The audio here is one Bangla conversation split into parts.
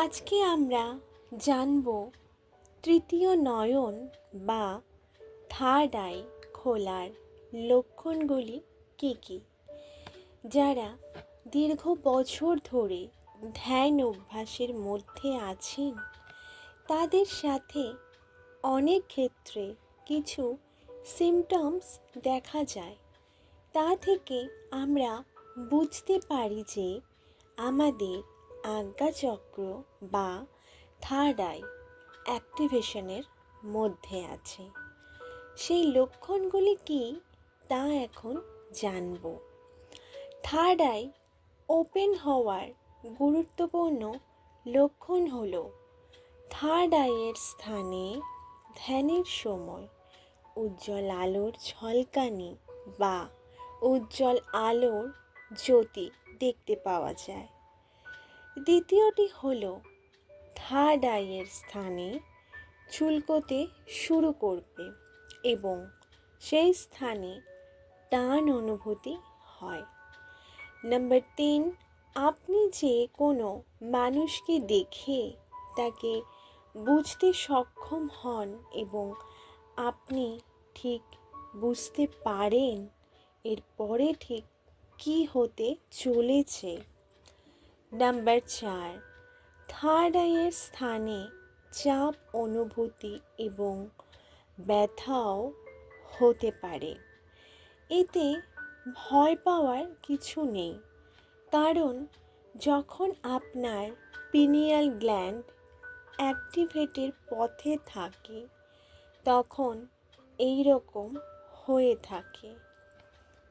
আজকে আমরা জানব তৃতীয় নয়ন বা থার্ড আই খোলার লক্ষণগুলি কী কী? যারা দীর্ঘ বছর ধরে ধ্যান অভ্যাসের মধ্যে আছেন, তাদের সাথে অনেক ক্ষেত্রে কিছু সিমটমস দেখা যায়। তা থেকে আমরা বুঝতে পারি যে আমাদের আজ্ঞাচক্র বা থার্ড আই অ্যাক্টিভেশনের মধ্যে আছে। সেই লক্ষণগুলি কি তা এখন জানব। থার্ড আই ওপেন হওয়ার গুরুত্বপূর্ণ লক্ষণ হল থার্ড আইয়ের স্থানে ধ্যানের সময় উজ্জ্বল আলোর ঝলকানি বা উজ্জ্বল আলোর জ্যোতি দেখতে পাওয়া যায়। দ্বিতীয়টি হল থার্ড আইয়ের স্থানে চুলকোতে শুরু করবে এবং সেই স্থানে টান অনুভূতি হয়। নাম্বার তিন, আপনি যে কোনো মানুষকে দেখে তাকে বুঝতে সক্ষম হন এবং আপনি ঠিক বুঝতে পারেন এরপরে ঠিক কী হতে চলেছে। নাম্বার চার থার্ড আইয়ের স্থানে চাপ অনুভূতি এবং ব্যথাও হতে পারে। এতে ভয় পাওয়ার কিছু নেই, কারণ যখন আপনার পিনিয়াল গ্ল্যান্ড অ্যাক্টিভেটের পথে থাকে, তখন এই রকম হয়ে থাকে।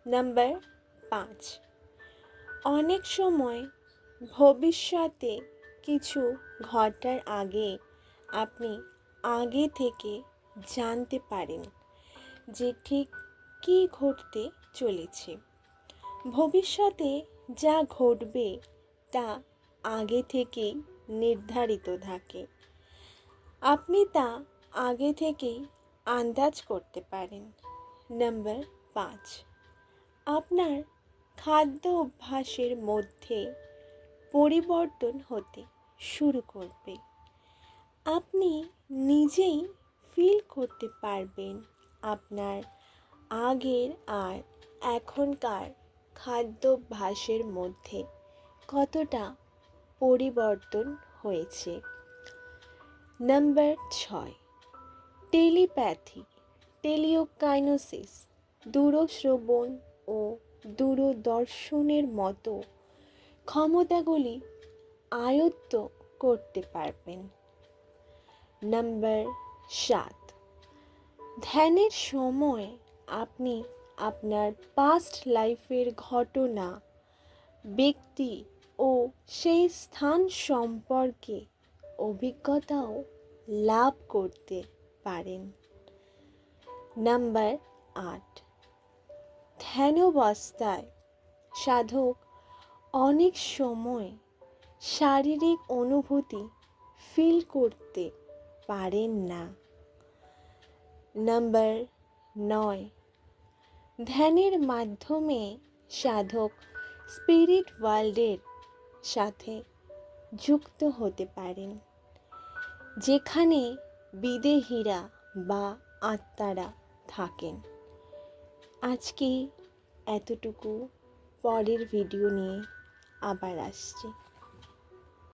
নাম্বার পাঁচ, অনেক সময় ভবিষ্যতে কিছু ঘটার আগে আপনি আগে থেকে জানতে পারেন যে ঠিক কী ঘটতে চলেছে। ভবিষ্যতে যা ঘটবে তা আগে থেকেই নির্ধারিত থাকে। আপনি তা আগে থেকেই আন্দাজ করতে পারেন। নাম্বার পাঁচ, আপনার খাদ্য অভ্যাসের মধ্যে পরিবর্তন হতে শুরু করবে। আপনি নিজেই ফিল করতে পারবেন আপনার আগের আর এখনকার খাদ্যাভ্যাসের মধ্যে কতটা পরিবর্তন হয়েছে। নাম্বার ছয়, টেলিপ্যাথি, টেলিওকাইনোসিস, দূরশ্রবণ ও দূরদর্শনের মতো ক্ষমতাগুলি আয়ত্ত করতে পারবেন। নাম্বার সাত, ধ্যানের সময় আপনি আপনার পাস্ট লাইফের ঘটনা, ব্যক্তি ও সেই স্থান সম্পর্কে অভিজ্ঞতাও লাভ করতে পারেন। নাম্বার আট, ধ্যানবস্থায় সাধক অনেক সময় শারীরিক অনুভূতি ফিল করতে পারেন না। নাম্বার নয়, ধ্যানের মাধ্যমে সাধক স্পিরিট ওয়ার্ল্ডের সাথে যুক্ত হতে পারেন, যেখানে বিদেহীরা বা আত্মারা থাকেন। আজকে এতটুকু, পরের ভিডিও নিয়ে আবার আসছি।